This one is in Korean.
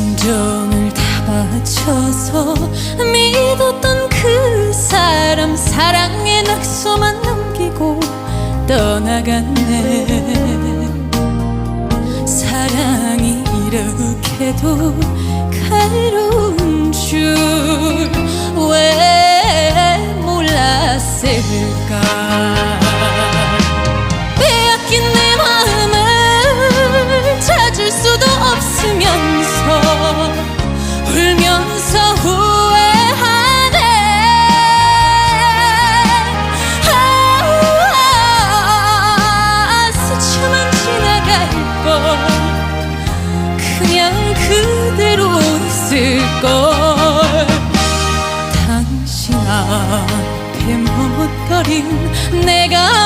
진정을 다 바쳐서 믿었던 그 사람 사랑의 낙서만 남기고 떠나갔네. 사랑이 이렇게도 가로 걸 그냥 그대로 있을 걸. 당신 앞에 머뭇거린 내가